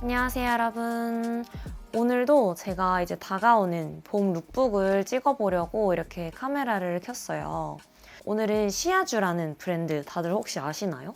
안녕하세요, 여러분. 오늘도 제가 이제 다가오는 봄 룩북을 찍어보려고 이렇게 카메라를 켰어요. 오늘은 시아주라는 브랜드 다들 혹시 아시나요?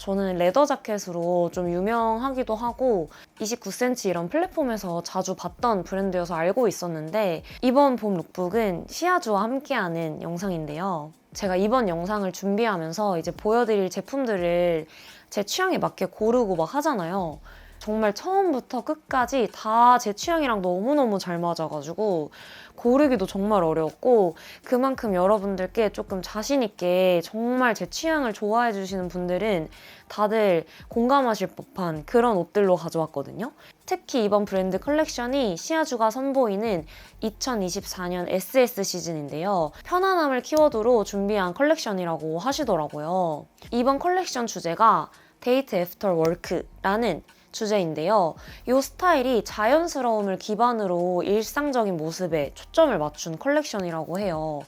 저는 레더 자켓으로 좀 유명하기도 하고 29cm 이런 플랫폼에서 자주 봤던 브랜드여서 알고 있었는데 이번 봄 룩북은 시아주와 함께하는 영상인데요. 제가 이번 영상을 준비하면서 이제 보여드릴 제품들을 제 취향에 맞게 고르고 막 하잖아요. 정말 처음부터 끝까지 다 제 취향이랑 너무너무 잘 맞아가지고 고르기도 정말 어려웠고 그만큼 여러분들께 조금 자신있게 정말 제 취향을 좋아해 주시는 분들은 다들 공감하실 법한 그런 옷들로 가져왔거든요. 특히 이번 브랜드 컬렉션이 시아주가 선보이는 2024년 SS 시즌인데요. 편안함을 키워드로 준비한 컬렉션이라고 하시더라고요. 이번 컬렉션 주제가 데이트 애프터 워크라는 주제인데요. 이 스타일이 자연스러움을 기반으로 일상적인 모습에 초점을 맞춘 컬렉션이라고 해요.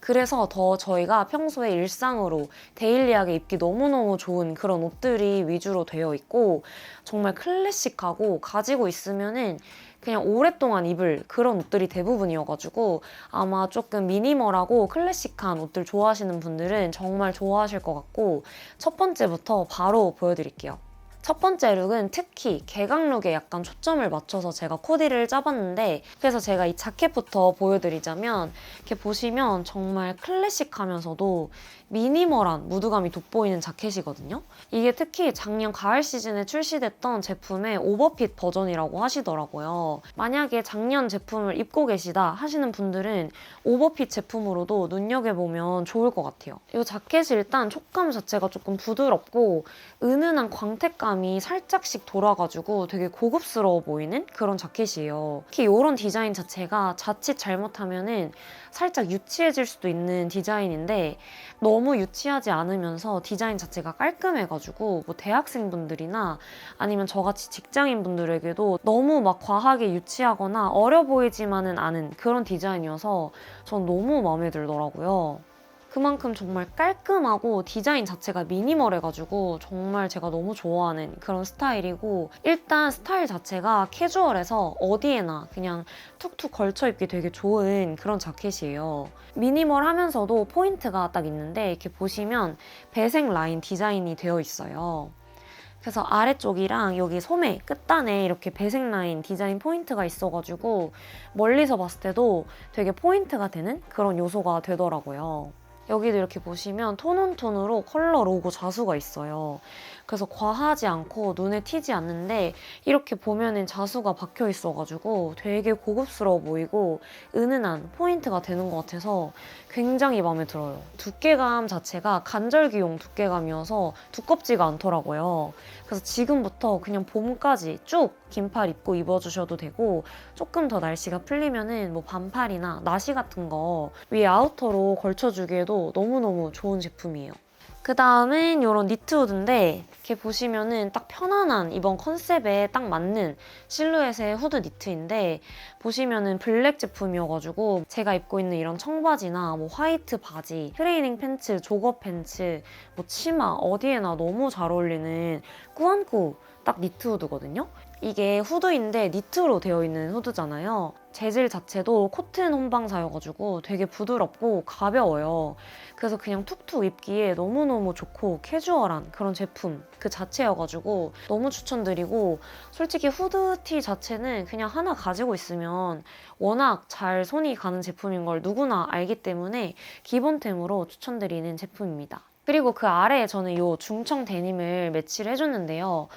그래서 더 저희가 평소에 일상으로 데일리하게 입기 너무너무 좋은 그런 옷들이 위주로 되어 있고 정말 클래식하고 가지고 있으면은 그냥 오랫동안 입을 그런 옷들이 대부분이어가지고 아마 조금 미니멀하고 클래식한 옷들 좋아하시는 분들은 정말 좋아하실 것 같고 첫 번째부터 바로 보여드릴게요. 첫 번째 룩은 특히 개각룩에 약간 초점을 맞춰서 제가 코디를 짜봤는데 그래서 제가 이 자켓부터 보여드리자면 이렇게 보시면 정말 클래식하면서도 미니멀한 무드감이 돋보이는 자켓이거든요. 이게 특히 작년 가을 시즌에 출시됐던 제품의 오버핏 버전이라고 하시더라고요. 만약에 작년 제품을 입고 계시다 하시는 분들은 오버핏 제품으로도 눈여겨보면 좋을 것 같아요. 이 자켓이 일단 촉감 자체가 조금 부드럽고 은은한 광택감 이 살짝씩 돌아가지고 되게 고급스러워 보이는 그런 자켓이에요. 특히 이런 디자인 자체가 자칫 잘못하면은 살짝 유치해질 수도 있는 디자인인데 너무 유치하지 않으면서 디자인 자체가 깔끔해가지고 뭐 대학생분들이나 아니면 저같이 직장인분들에게도 너무 막 과하게 유치하거나 어려 보이지만은 않은 그런 디자인이어서 전 너무 마음에 들더라고요. 그만큼 정말 깔끔하고 디자인 자체가 미니멀해가지고 정말 제가 너무 좋아하는 그런 스타일이고 일단 스타일 자체가 캐주얼해서 어디에나 그냥 툭툭 걸쳐 입기 되게 좋은 그런 자켓이에요. 미니멀하면서도 포인트가 딱 있는데 이렇게 보시면 배색 라인 디자인이 되어 있어요. 그래서 아래쪽이랑 여기 소매 끝단에 이렇게 배색 라인 디자인 포인트가 있어가지고 멀리서 봤을 때도 되게 포인트가 되는 그런 요소가 되더라고요. 여기도 이렇게 보시면 톤온톤으로 컬러 로고 자수가 있어요. 그래서 과하지 않고 눈에 튀지 않는데 이렇게 보면은 자수가 박혀 있어가지고 되게 고급스러워 보이고 은은한 포인트가 되는 것 같아서 굉장히 마음에 들어요. 두께감 자체가 간절기용 두께감이어서 두껍지가 않더라고요. 그래서 지금부터 그냥 봄까지 쭉 긴팔 입고 입어주셔도 되고 조금 더 날씨가 풀리면은 뭐 반팔이나 나시 같은 거 위에 아우터로 걸쳐주기에도 너무너무 좋은 제품이에요. 그 다음은 이런 니트 후드인데 이렇게 보시면은 딱 편안한 이번 컨셉에 딱 맞는 실루엣의 후드 니트인데 보시면은 블랙 제품이어가지고 제가 입고 있는 이런 청바지나 뭐 화이트 바지, 트레이닝 팬츠, 조거 팬츠, 뭐 치마 어디에나 너무 잘 어울리는 꾸안꾸 딱 니트 후드거든요. 이게 후드인데 니트로 되어 있는 후드잖아요. 재질 자체도 코튼 혼방사여가지고 되게 부드럽고 가벼워요. 그래서 그냥 툭툭 입기에 너무너무 좋고 캐주얼한 그런 제품 그 자체여가지고 너무 추천드리고 솔직히 후드티 자체는 그냥 하나 가지고 있으면 워낙 잘 손이 가는 제품인 걸 누구나 알기 때문에 기본템으로 추천드리는 제품입니다. 그리고 그 아래에 저는 이 중청 데님을 매치를 해줬는데요.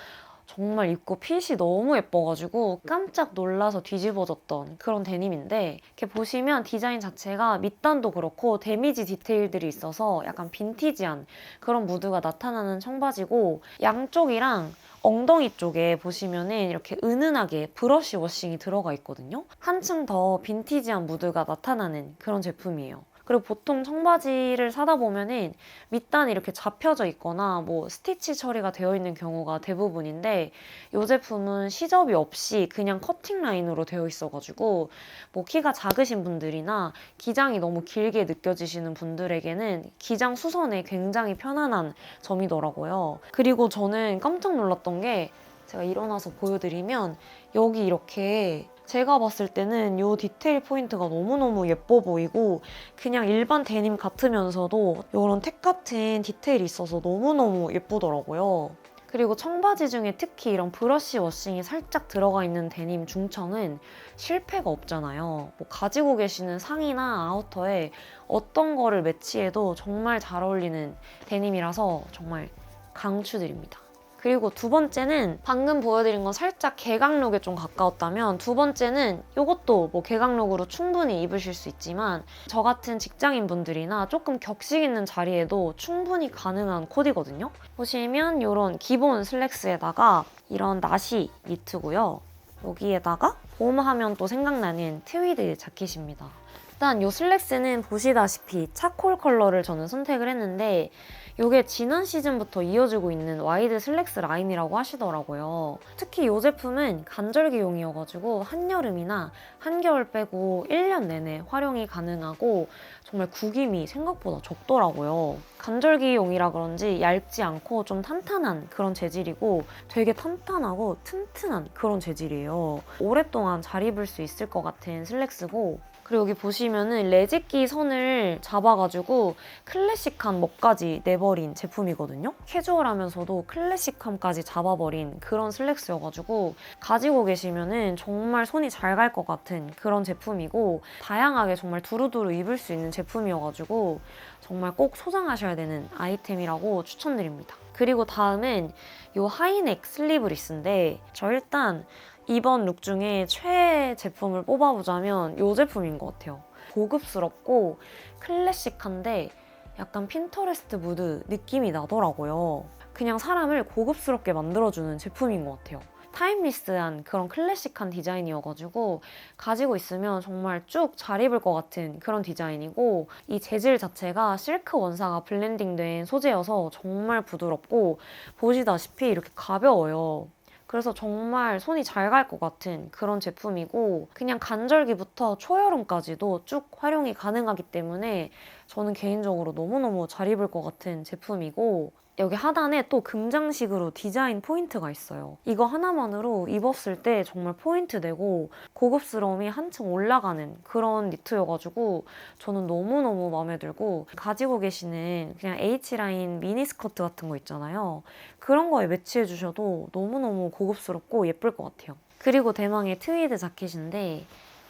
정말 입고 핏이 너무 예뻐가지고 깜짝 놀라서 뒤집어졌던 그런 데님인데 이렇게 보시면 디자인 자체가 밑단도 그렇고 데미지 디테일들이 있어서 약간 빈티지한 그런 무드가 나타나는 청바지고 양쪽이랑 엉덩이 쪽에 보시면은 이렇게 은은하게 브러쉬 워싱이 들어가 있거든요. 한층 더 빈티지한 무드가 나타나는 그런 제품이에요. 그리고 보통 청바지를 사다 보면은 밑단이 이렇게 잡혀져 있거나 뭐 스티치 처리가 되어 있는 경우가 대부분인데 이 제품은 시접이 없이 그냥 커팅 라인으로 되어 있어가지고 뭐 키가 작으신 분들이나 기장이 너무 길게 느껴지시는 분들에게는 기장 수선에 굉장히 편안한 점이더라고요. 그리고 저는 깜짝 놀랐던 게 제가 일어나서 보여드리면 여기 이렇게 제가 봤을 때는 이 디테일 포인트가 너무너무 예뻐 보이고 그냥 일반 데님 같으면서도 이런 택 같은 디테일이 있어서 너무너무 예쁘더라고요. 그리고 청바지 중에 특히 이런 브러쉬 워싱이 살짝 들어가 있는 데님 중청은 실패가 없잖아요. 뭐 가지고 계시는 상의나 아우터에 어떤 거를 매치해도 정말 잘 어울리는 데님이라서 정말 강추드립니다. 그리고 두 번째는 방금 보여드린 건 살짝 개강룩에 좀 가까웠다면 두 번째는 이것도 뭐 개강룩으로 충분히 입으실 수 있지만 저 같은 직장인 분들이나 조금 격식 있는 자리에도 충분히 가능한 코디거든요. 보시면 이런 기본 슬랙스에다가 이런 나시 니트고요. 여기에다가 봄 하면 또 생각나는 트위드 자켓입니다. 일단 이 슬랙스는 보시다시피 차콜 컬러를 저는 선택을 했는데 이게 지난 시즌부터 이어지고 있는 와이드 슬랙스 라인이라고 하시더라고요. 특히 이 제품은 간절기용이어가지고 한여름이나 한겨울 빼고 1년 내내 활용이 가능하고 정말 구김이 생각보다 적더라고요. 간절기용이라 그런지 얇지 않고 좀 탄탄한 그런 재질이고 되게 탄탄하고 튼튼한 그런 재질이에요. 오랫동안 잘 입을 수 있을 것 같은 슬랙스고 그리고 여기 보시면은 레지끼 선을 잡아가지고 클래식한 멋까지 내버린 제품이거든요. 캐주얼하면서도 클래식함까지 잡아버린 그런 슬랙스여가지고 가지고 계시면은 정말 손이 잘 갈 것 같은 그런 제품이고 다양하게 정말 두루두루 입을 수 있는 제품이어가지고 정말 꼭 소장하셔야 되는 아이템이라고 추천드립니다. 그리고 다음은 이 하이넥 슬리브리스인데 저 일단 이번 룩 중에 최애 제품을 뽑아보자면 이 제품인 것 같아요. 고급스럽고 클래식한데 약간 핀터레스트 무드 느낌이 나더라고요. 그냥 사람을 고급스럽게 만들어주는 제품인 것 같아요. 타임리스한 그런 클래식한 디자인이어가지고 가지고 있으면 정말 쭉 잘 입을 것 같은 그런 디자인이고 이 재질 자체가 실크 원사가 블렌딩된 소재여서 정말 부드럽고 보시다시피 이렇게 가벼워요. 그래서 정말 손이 잘 갈 것 같은 그런 제품이고 그냥 간절기부터 초여름까지도 쭉 활용이 가능하기 때문에 저는 개인적으로 너무너무 잘 입을 것 같은 제품이고 여기 하단에 또 금장식으로 디자인 포인트가 있어요. 이거 하나만으로 입었을 때 정말 포인트 내고 고급스러움이 한층 올라가는 그런 니트여가지고 저는 너무너무 마음에 들고 가지고 계시는 그냥 H라인 미니 스커트 같은 거 있잖아요. 그런 거에 매치해 주셔도 너무너무 고급스럽고 예쁠 것 같아요. 그리고 대망의 트위드 자켓인데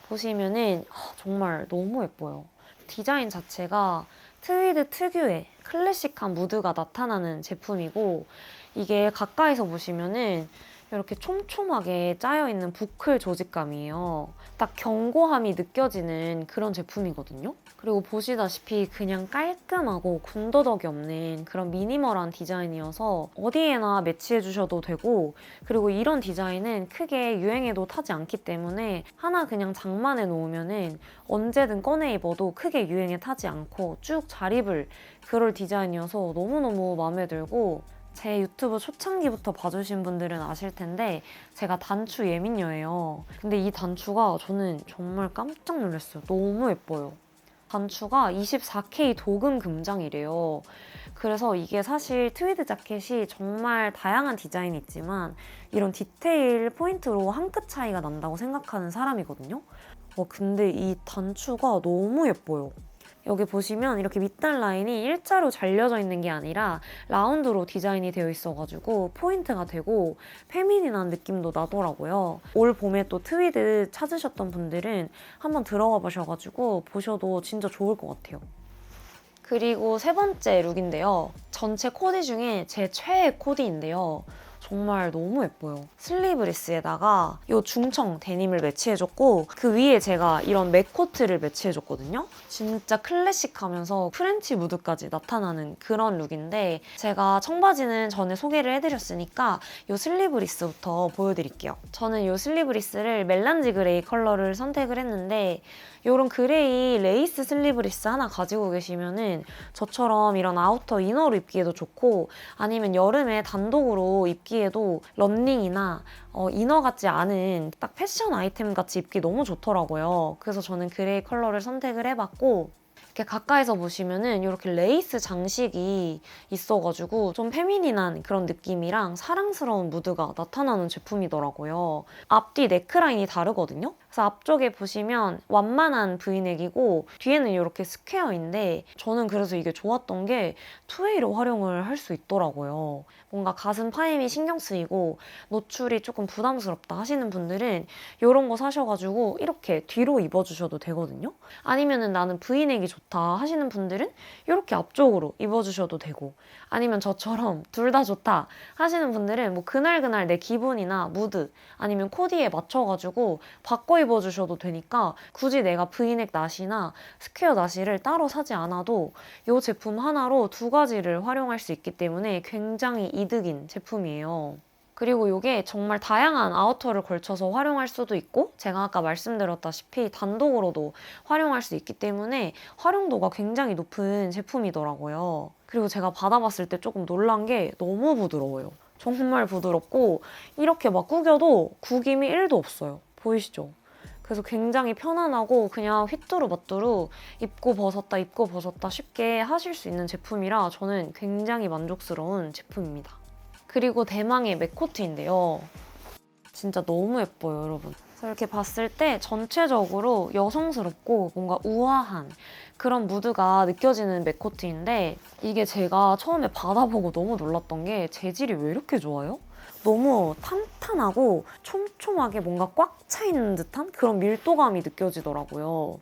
보시면은 정말 너무 예뻐요. 디자인 자체가 트위드 특유의 클래식한 무드가 나타나는 제품이고 이게 가까이서 보시면은 이렇게 촘촘하게 짜여 있는 부클 조직감이에요. 딱 견고함이 느껴지는 그런 제품이거든요. 그리고 보시다시피 그냥 깔끔하고 군더더기 없는 그런 미니멀한 디자인이어서 어디에나 매치해 주셔도 되고 그리고 이런 디자인은 크게 유행에도 타지 않기 때문에 하나 그냥 장만해 놓으면은 언제든 꺼내 입어도 크게 유행에 타지 않고 쭉 잘 입을 그럴 디자인이어서 너무너무 마음에 들고 제 유튜브 초창기부터 봐주신 분들은 아실 텐데 제가 단추 예민녀예요. 근데 이 단추가 저는 정말 깜짝 놀랐어요. 너무 예뻐요. 단추가 24K 도금 금장이래요. 그래서 이게 사실 트위드 자켓이 정말 다양한 디자인이 있지만 이런 디테일 포인트로 한 끗 차이가 난다고 생각하는 사람이거든요. 어, 근데 이 단추가 너무 예뻐요. 여기 보시면 이렇게 밑단 라인이 일자로 잘려져 있는 게 아니라 라운드로 디자인이 되어 있어가지고 포인트가 되고 페미닌한 느낌도 나더라고요. 올 봄에 또 트위드 찾으셨던 분들은 한번 들어가 보셔가지고 보셔도 진짜 좋을 것 같아요. 그리고 세 번째 룩인데요. 전체 코디 중에 제 최애 코디인데요. 정말 너무 예뻐요. 슬리브리스에다가 이 중청 데님을 매치해줬고 그 위에 제가 이런 맥코트를 매치해줬거든요. 진짜 클래식하면서 프렌치 무드까지 나타나는 그런 룩인데 제가 청바지는 전에 소개를 해드렸으니까 이 슬리브리스부터 보여드릴게요. 저는 이 슬리브리스를 멜란지 그레이 컬러를 선택을 했는데 이런 그레이 레이스 슬리브리스 하나 가지고 계시면은 저처럼 이런 아우터 이너로 입기에도 좋고 아니면 여름에 단독으로 입기 에도 런닝이나 어, 이너 같지 않은 딱 패션 아이템 같이 입기 너무 좋더라고요. 그래서 저는 그레이 컬러를 선택을 해봤고 이렇게 가까이서 보시면은 이렇게 레이스 장식이 있어가지고 좀 페미닌한 그런 느낌이랑 사랑스러운 무드가 나타나는 제품이더라고요. 앞뒤 네크라인이 다르거든요. 그래서 앞쪽에 보시면 완만한 브이넥이고 뒤에는 이렇게 스퀘어인데 저는 그래서 이게 좋았던 게 투웨이로 활용을 할 수 있더라고요. 뭔가 가슴 파임이 신경 쓰이고 노출이 조금 부담스럽다 하시는 분들은 이런 거 사셔가지고 이렇게 뒤로 입어주셔도 되거든요. 아니면은 나는 브이넥이 좋다 하시는 분들은 이렇게 앞쪽으로 입어주셔도 되고 아니면 저처럼 둘 다 좋다 하시는 분들은 뭐 그날그날 내 기분이나 무드 아니면 코디에 맞춰가지고 바꿔 입어주셔도 되니까 굳이 내가 브이넥 나시나 스퀘어 나시를 따로 사지 않아도 이 제품 하나로 두 가지를 활용할 수 있기 때문에 굉장히 이득인 제품이에요. 그리고 이게 정말 다양한 아우터를 걸쳐서 활용할 수도 있고 제가 아까 말씀드렸다시피 단독으로도 활용할 수 있기 때문에 활용도가 굉장히 높은 제품이더라고요. 그리고 제가 받아봤을 때 조금 놀란 게 너무 부드러워요. 정말 부드럽고 이렇게 막 구겨도 구김이 1도 없어요. 보이시죠? 그래서 굉장히 편안하고 그냥 휘뚜루 마뚜루 입고 벗었다 입고 벗었다 쉽게 하실 수 있는 제품이라 저는 굉장히 만족스러운 제품입니다. 그리고 대망의 맥코트인데요. 진짜 너무 예뻐요, 여러분. 그래서 이렇게 봤을 때 전체적으로 여성스럽고 뭔가 우아한 그런 무드가 느껴지는 맥코트인데 이게 제가 처음에 받아보고 너무 놀랐던 게 재질이 왜 이렇게 좋아요? 너무 탄탄하고 촘촘하게 뭔가 꽉 차 있는 듯한 그런 밀도감이 느껴지더라고요.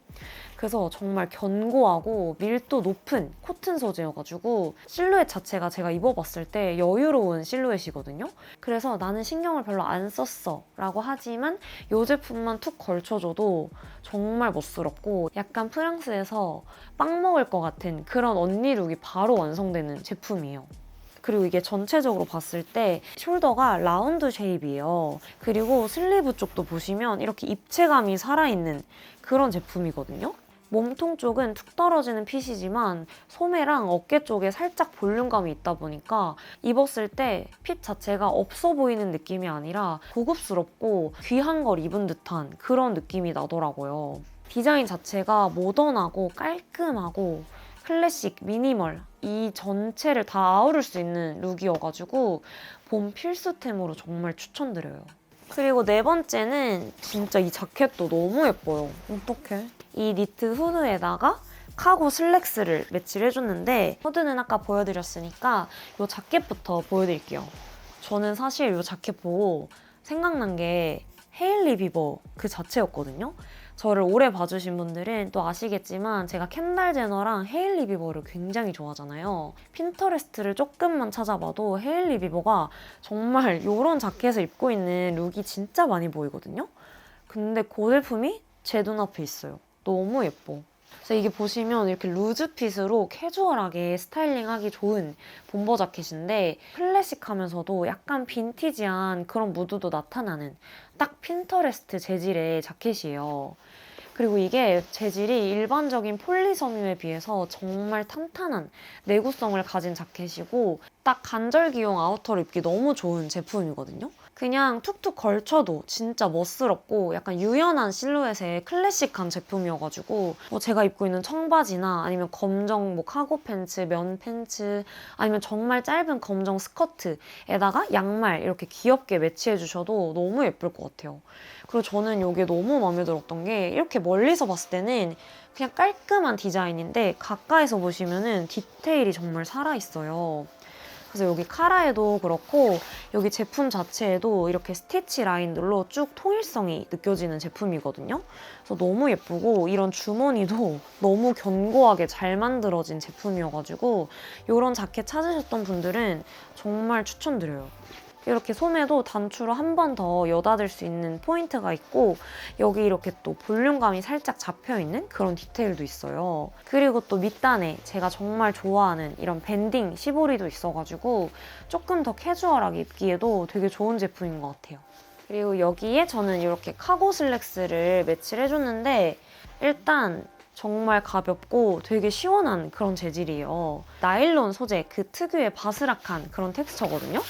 그래서 정말 견고하고 밀도 높은 코튼 소재여가지고 실루엣 자체가 제가 입어봤을 때 여유로운 실루엣이거든요. 그래서 나는 신경을 별로 안 썼어 라고 하지만 이 제품만 툭 걸쳐줘도 정말 멋스럽고 약간 프랑스에서 빵 먹을 것 같은 그런 언니 룩이 바로 완성되는 제품이에요. 그리고 이게 전체적으로 봤을 때 숄더가 라운드 쉐입이에요. 그리고 슬리브 쪽도 보시면 이렇게 입체감이 살아있는 그런 제품이거든요. 몸통 쪽은 툭 떨어지는 핏이지만 소매랑 어깨 쪽에 살짝 볼륨감이 있다 보니까 입었을 때 핏 자체가 없어 보이는 느낌이 아니라 고급스럽고 귀한 걸 입은 듯한 그런 느낌이 나더라고요. 디자인 자체가 모던하고 깔끔하고 클래식, 미니멀 이 전체를 다 아우를 수 있는 룩이어가지고 봄 필수템으로 정말 추천드려요. 그리고 네 번째는 진짜 이 자켓도 너무 예뻐요. 어떡해? 이 니트 후드에다가 카고 슬랙스를 매치를 해줬는데 후드는 아까 보여드렸으니까 이 자켓부터 보여드릴게요. 저는 사실 이 자켓 보고 생각난 게 헤일리 비버 그 자체였거든요. 저를 오래 봐주신 분들은 또 아시겠지만 제가 켄달 제너랑 헤일리 비버를 굉장히 좋아하잖아요. 핀터레스트를 조금만 찾아봐도 헤일리 비버가 정말 이런 자켓을 입고 있는 룩이 진짜 많이 보이거든요. 근데 그 제품이 제 눈앞에 있어요. 너무 예뻐. 그래서 이게 보시면 이렇게 루즈 핏으로 캐주얼하게 스타일링하기 좋은 bom버 자켓인데 클래식하면서도 약간 빈티지한 그런 무드도 나타나는 딱 핀터레스트 재질의 자켓이에요. 그리고 이게 재질이 일반적인 폴리 섬유에 비해서 정말 탄탄한 내구성을 가진 자켓이고 딱 간절기용 아우터를 입기 너무 좋은 제품이거든요. 그냥 툭툭 걸쳐도 진짜 멋스럽고 약간 유연한 실루엣의 클래식한 제품이어가지고 뭐 제가 입고 있는 청바지나 아니면 검정 뭐 카고 팬츠, 면 팬츠 아니면 정말 짧은 검정 스커트에다가 양말 이렇게 귀엽게 매치해 주셔도 너무 예쁠 것 같아요. 그리고 저는 이게 너무 마음에 들었던 게 이렇게 멀리서 봤을 때는 그냥 깔끔한 디자인인데 가까이서 보시면은 디테일이 정말 살아있어요. 그래서 여기 카라에도 그렇고 여기 제품 자체에도 이렇게 스티치 라인들로 쭉 통일성이 느껴지는 제품이거든요. 그래서 너무 예쁘고 이런 주머니도 너무 견고하게 잘 만들어진 제품이어가지고 이런 자켓 찾으셨던 분들은 정말 추천드려요. 이렇게 소매도 단추로 한 번 더 여닫을 수 있는 포인트가 있고 여기 이렇게 또 볼륨감이 살짝 잡혀있는 그런 디테일도 있어요. 그리고 또 밑단에 제가 정말 좋아하는 이런 밴딩 시보리도 있어가지고 조금 더 캐주얼하게 입기에도 되게 좋은 제품인 것 같아요. 그리고 여기에 저는 이렇게 카고 슬랙스를 매치를 해줬는데 일단 정말 가볍고 되게 시원한 그런 재질이에요. 나일론 소재 그 특유의 바스락한 그런 텍스처거든요.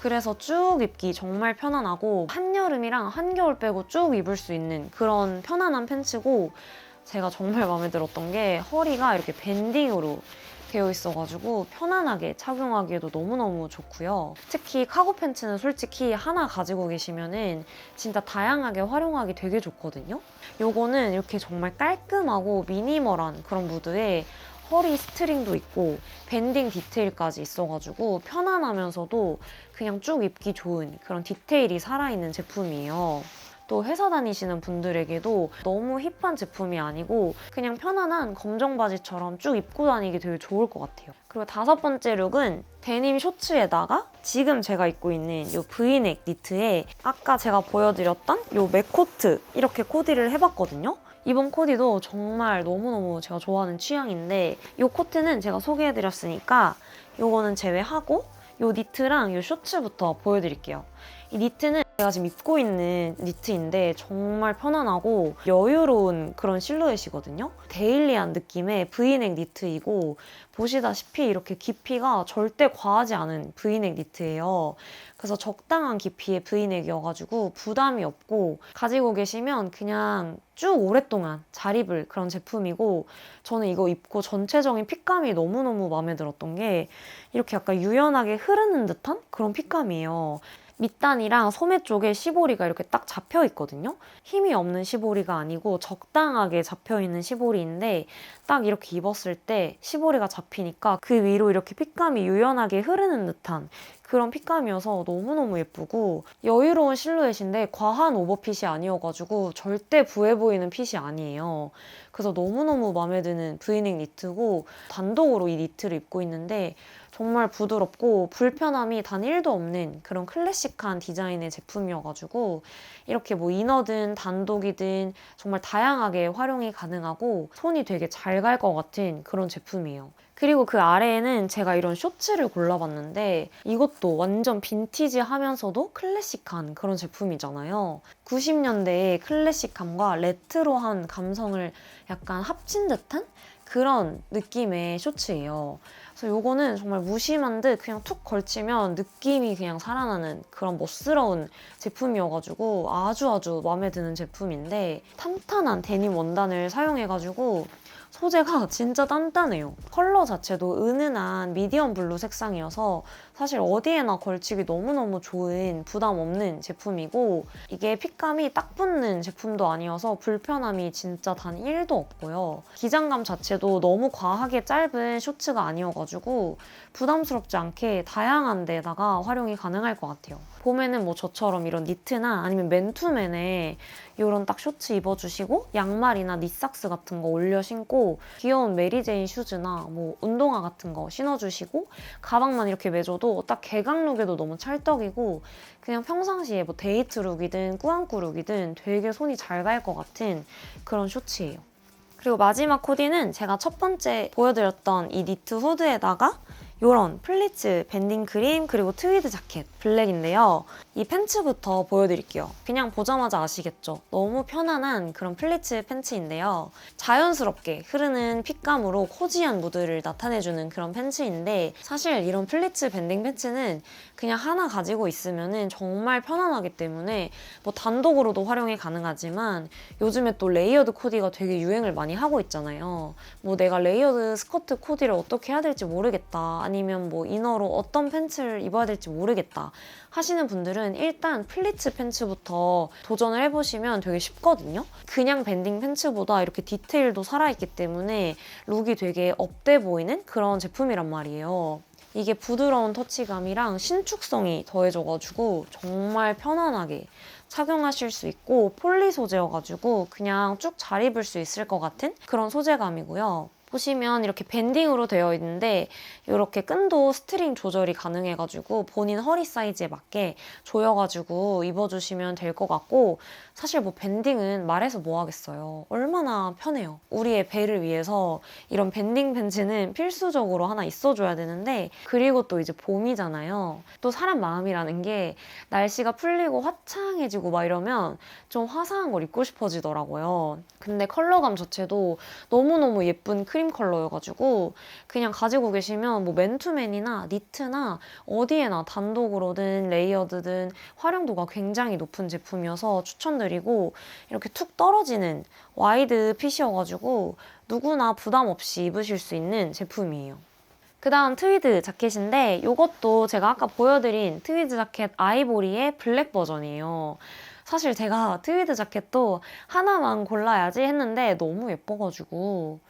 그래서 쭉 입기 정말 편안하고 한여름이랑 한겨울 빼고 쭉 입을 수 있는 그런 편안한 팬츠고 제가 정말 마음에 들었던 게 허리가 이렇게 밴딩으로 되어 있어가지고 편안하게 착용하기에도 너무너무 좋고요. 특히 카고 팬츠는 솔직히 하나 가지고 계시면은 진짜 다양하게 활용하기 되게 좋거든요. 요거는 이렇게 정말 깔끔하고 미니멀한 그런 무드에 허리 스트링도 있고 밴딩 디테일까지 있어가지고 편안하면서도 그냥 쭉 입기 좋은 그런 디테일이 살아있는 제품이에요. 또 회사 다니시는 분들에게도 너무 힙한 제품이 아니고 그냥 편안한 검정 바지처럼 쭉 입고 다니기 되게 좋을 것 같아요. 그리고 다섯 번째 룩은 데님 셔츠에다가 지금 제가 입고 있는 이 브이넥 니트에 아까 제가 보여드렸던 이 맥코트 이렇게 코디를 해봤거든요. 이번 코디도 정말 너무너무 제가 좋아하는 취향인데 이 코트는 제가 소개해드렸으니까 이거는 제외하고 이 니트랑 이 셔츠부터 보여드릴게요. 이 니트는 제가 지금 입고 있는 니트인데 정말 편안하고 여유로운 그런 실루엣이거든요. 데일리한 느낌의 브이넥 니트이고 보시다시피 이렇게 깊이가 절대 과하지 않은 브이넥 니트예요. 그래서 적당한 깊이의 브이넥이어가지고 부담이 없고 가지고 계시면 그냥 쭉 오랫동안 잘 입을 그런 제품이고 저는 이거 입고 전체적인 핏감이 너무너무 마음에 들었던 게 이렇게 약간 유연하게 흐르는 듯한 그런 핏감이에요. 밑단이랑 소매 쪽에 시보리가 이렇게 딱 잡혀 있거든요. 힘이 없는 시보리가 아니고 적당하게 잡혀 있는 시보리인데 딱 이렇게 입었을 때 시보리가 잡히니까 그 위로 이렇게 핏감이 유연하게 흐르는 듯한 그런 핏감이어서 너무너무 예쁘고 여유로운 실루엣인데 과한 오버핏이 아니어가지고 절대 부해 보이는 핏이 아니에요. 그래서 너무너무 마음에 드는 브이넥 니트고 단독으로 이 니트를 입고 있는데 정말 부드럽고 불편함이 단 1도 없는 그런 클래식한 디자인의 제품이어가지고 이렇게 뭐 이너든 단독이든 정말 다양하게 활용이 가능하고 손이 되게 잘 갈 것 같은 그런 제품이에요. 그리고 그 아래에는 제가 이런 쇼츠를 골라봤는데 이것도 완전 빈티지 하면서도 클래식한 그런 제품이잖아요. 90년대의 클래식함과 레트로한 감성을 약간 합친 듯한 그런 느낌의 쇼츠예요. 그래서 요거는 정말 무심한 듯 그냥 툭 걸치면 느낌이 그냥 살아나는 그런 멋스러운 제품이어가지고 아주 아주 마음에 드는 제품인데 탄탄한 데님 원단을 사용해가지고 소재가 진짜 단단해요. 컬러 자체도 은은한 미디엄 블루 색상이어서 사실 어디에나 걸치기 너무너무 좋은 부담 없는 제품이고 이게 핏감이 딱 붙는 제품도 아니어서 불편함이 진짜 단 1도 없고요. 기장감 자체도 너무 과하게 짧은 쇼츠가 아니어가지고 부담스럽지 않게 다양한 데다가 활용이 가능할 것 같아요. 봄에는 뭐 저처럼 이런 니트나 아니면 맨투맨에 이런 딱 쇼츠 입어주시고 양말이나 니삭스 같은 거 올려 신고 귀여운 메리제인 슈즈나 뭐 운동화 같은 거 신어주시고 가방만 이렇게 매줘도 딱 개강 룩에도 너무 찰떡이고 그냥 평상시에 뭐 데이트 룩이든 꾸안꾸 룩이든 되게 손이 잘 갈 것 같은 그런 쇼츠예요. 그리고 마지막 코디는 제가 첫 번째 보여드렸던 이 니트 후드에다가 이런 플리츠 밴딩 크림 그리고 트위드 자켓 블랙인데요. 이 팬츠부터 보여드릴게요. 그냥 보자마자 아시겠죠? 너무 편안한 그런 플리츠 팬츠인데요. 자연스럽게 흐르는 핏감으로 코지한 무드를 나타내주는 그런 팬츠인데 사실 이런 플리츠 밴딩 팬츠는 그냥 하나 가지고 있으면 정말 편안하기 때문에 뭐 단독으로도 활용이 가능하지만 요즘에 또 레이어드 코디가 되게 유행을 많이 하고 있잖아요. 뭐 내가 레이어드 스커트 코디를 어떻게 해야 될지 모르겠다. 아니면 뭐 이너로 어떤 팬츠를 입어야 될지 모르겠다. 하시는 분들은 일단 플리츠 팬츠부터 도전을 해보시면 되게 쉽거든요. 그냥 밴딩 팬츠보다 이렇게 디테일도 살아있기 때문에 룩이 되게 업돼 보이는 그런 제품이란 말이에요. 이게 부드러운 터치감이랑 신축성이 더해져가지고 정말 편안하게 착용하실 수 있고 폴리 소재여가지고 그냥 쭉 잘 입을 수 있을 것 같은 그런 소재감이고요. 보시면 이렇게 밴딩으로 되어 있는데 이렇게 끈도 스트링 조절이 가능해가지고 본인 허리 사이즈에 맞게 조여가지고 입어주시면 될 것 같고 사실 뭐 밴딩은 말해서 뭐 하겠어요. 얼마나 편해요. 우리의 배를 위해서 이런 밴딩 벤츠는 필수적으로 하나 있어줘야 되는데 그리고 또 이제 봄이잖아요. 또 사람 마음이라는 게 날씨가 풀리고 화창해지고 막 이러면 좀 화사한 걸 입고 싶어지더라고요. 근데 컬러감 자체도 너무너무 예쁜 크림 컬러여가지고 그냥 가지고 계시면 뭐 맨투맨이나 니트나 어디에나 단독으로든 레이어드든 활용도가 굉장히 높은 제품이어서 추천드 리고 이렇게 툭 떨어지는 와이드 핏이어가지고 누구나 부담 없이 입으실 수 있는 제품이에요. 그 다음 트위드 자켓인데 이것도 제가 아까 보여드린 트위드 자켓 아이보리의 블랙 버전이에요. 사실 제가 트위드 자켓도 하나만 골라야지 했는데 너무 예뻐가지고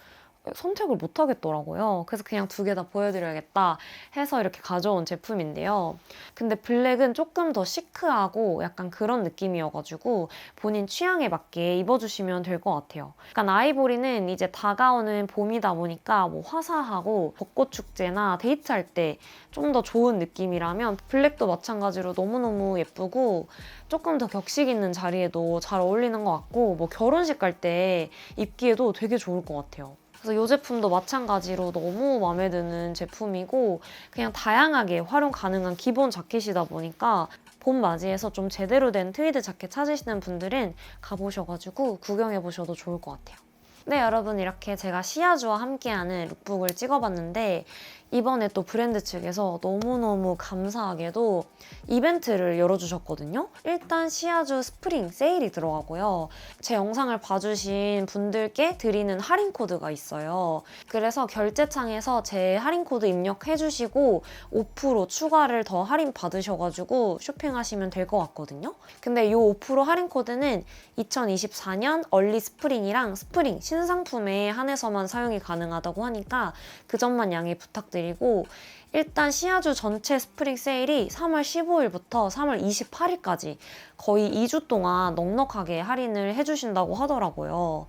선택을 못 하겠더라고요. 그래서 그냥 두 개 다 보여드려야겠다 해서 이렇게 가져온 제품인데요. 근데 블랙은 조금 더 시크하고 약간 그런 느낌이어가지고 본인 취향에 맞게 입어주시면 될 것 같아요. 약간 아이보리는 이제 다가오는 봄이다 보니까 뭐 화사하고 벚꽃 축제나 데이트할 때 좀 더 좋은 느낌이라면 블랙도 마찬가지로 너무너무 예쁘고 조금 더 격식 있는 자리에도 잘 어울리는 것 같고 뭐 결혼식 갈 때 입기에도 되게 좋을 것 같아요. 그래서 이 제품도 마찬가지로 너무 마음에 드는 제품이고 그냥 다양하게 활용 가능한 기본 자켓이다 보니까 봄 맞이해서 좀 제대로 된 트위드 자켓 찾으시는 분들은 가보셔가지고 구경해 보셔도 좋을 것 같아요. 네 여러분 이렇게 제가 시아주와 함께하는 룩북을 찍어봤는데 이번에 또 브랜드 측에서 너무너무 감사하게도 이벤트를 열어주셨거든요. 일단 시아주 스프링 세일이 들어가고요. 제 영상을 봐주신 분들께 드리는 할인 코드가 있어요. 그래서 결제창에서 제 할인 코드 입력해주시고 5% 추가를 더 할인 받으셔가지고 쇼핑하시면 될 것 같거든요. 근데 이 5% 할인 코드는 2024년 얼리 스프링이랑 스프링 신상품에 한해서만 사용이 가능하다고 하니까 그 점만 양해 부탁 드리고 일단 시아주 전체 스프링 세일이 3월 15일부터 3월 28일까지 거의 2주 동안 넉넉하게 할인을 해주신다고 하더라고요.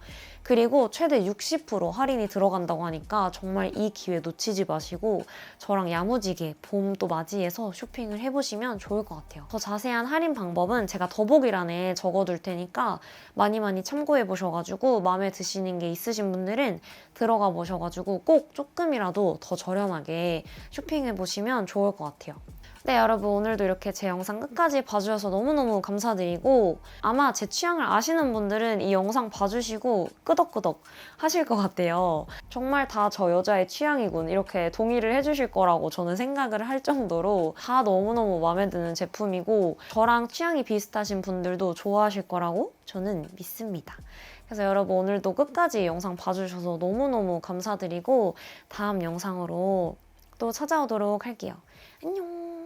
그리고 최대 60% 할인이 들어간다고 하니까 정말 이 기회 놓치지 마시고 저랑 야무지게 봄 또 맞이해서 쇼핑을 해보시면 좋을 것 같아요. 더 자세한 할인 방법은 제가 더보기란에 적어둘 테니까 많이 많이 참고해 보셔가지고 마음에 드시는 게 있으신 분들은 들어가 보셔가지고 꼭 조금이라도 더 저렴하게 쇼핑해 보시면 좋을 것 같아요. 네, 여러분 오늘도 이렇게 제 영상 끝까지 봐주셔서 너무너무 감사드리고 아마 제 취향을 아시는 분들은 이 영상 봐주시고 끄덕끄덕 하실 것 같아요. 정말 다 저 여자의 취향이군 이렇게 동의를 해주실 거라고 저는 생각을 할 정도로 다 너무너무 마음에 드는 제품이고 저랑 취향이 비슷하신 분들도 좋아하실 거라고 저는 믿습니다. 그래서 여러분 오늘도 끝까지 영상 봐주셔서 너무너무 감사드리고 다음 영상으로 또 찾아오도록 할게요. 안녕!